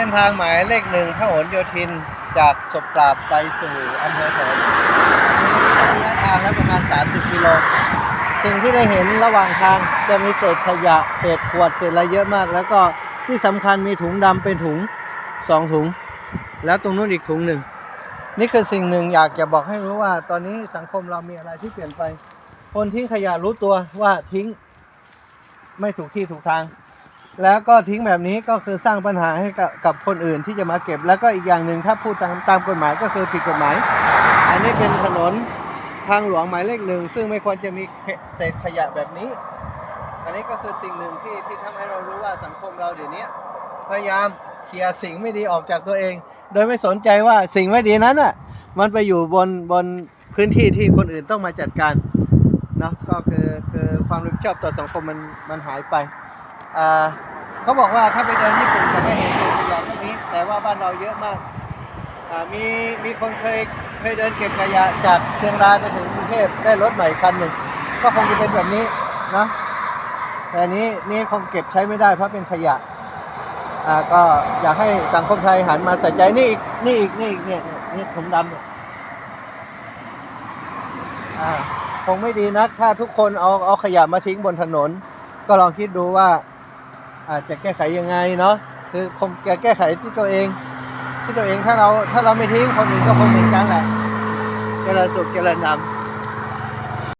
ส้นทางหมายเลขหนึ่งพหลโยธิน จากศพปราบไปสู่อำเภอโขงมีระยะทางแล้วประมาณ 30 กิโล สิ่งที่ได้เห็นระหว่างทางจะมีเศษขยะ เศษขวด เศษอะไรเยอะมาก แล้วก็ที่สำคัญมีถุงดำเป็นถุงสองถุง แล้วตรงนู้นอีกถุงหนึ่ง นี่คือสิ่งหนึ่งอยากจะบอกให้รู้ว่า ตอนนี้สังคมเรามีอะไรที่เปลี่ยนไป คนทิ้งขยะรู้ตัวว่าทิ้ง ไม่ถูกที่ถูกทาง แล้วก็ทิ้งแบบนี้ก็คือสร้างปัญหาให้กับกับคนอื่นที่จะมาเก็บ แล้วก็อีกอย่างหนึ่งถ้าพูดตามตามกฎหมายก็คือผิดกฎหมาย อันนี้เป็นถนนทางหลวงหมายเลขหนึ่งซึ่งไม่ควรจะมีเศษขยะแบบนี้ อันนี้ก็คือสิ่งหนึ่งที่ที่ทำให้เรารู้ว่าสังคมเราเดี๋ยวนี้พยายามเคลียร์สิ่งไม่ดีออกจากตัวเอง โดยไม่สนใจว่าสิ่งไม่ดีนั้นอะมันไปอยู่บนบนพื้นที่ที่คนอื่นต้องมาจัดการเนาะก็คือคือความรับผิดชอบต่อสังคมมันมันหายไป เขาบอกว่าถ้าไปเดินญี่ปุ่นจะไม่เห็นเศษขยะพวกนี้ แต่ว่าบ้านเราเยอะมากมีมีคนเคยเคยเดินเก็บขยะจากเชียงรายไปถึงกรุงเทพได้รถใหม่คันหนึ่งก็คงจะเป็นแบบนี้นะแต่นี้นี่คงเก็บใช้ไม่ได้เพราะเป็นขยะอ่าก็อยากให้สังคมไทยหันมาใส่ใจนี่อีกนี่อีกนี่อีกเนี่ยนี่ยนี่ถุงดำเนี่ยอ่าคงไม่ดีนักถ้าทุกคนเอาเอาขยะมาทิ้งบนถนน ก็ลองคิดดูว่า อาจจะแก้ไขยังไงเนาะคือคงแก้ไขที่ตัวเอง ที่ตัวเองถ้าเราถ้าเราไม่ทิ้งคนอื่นก็คงเหมือนกันแหละเจริญสุขเจริญธรรม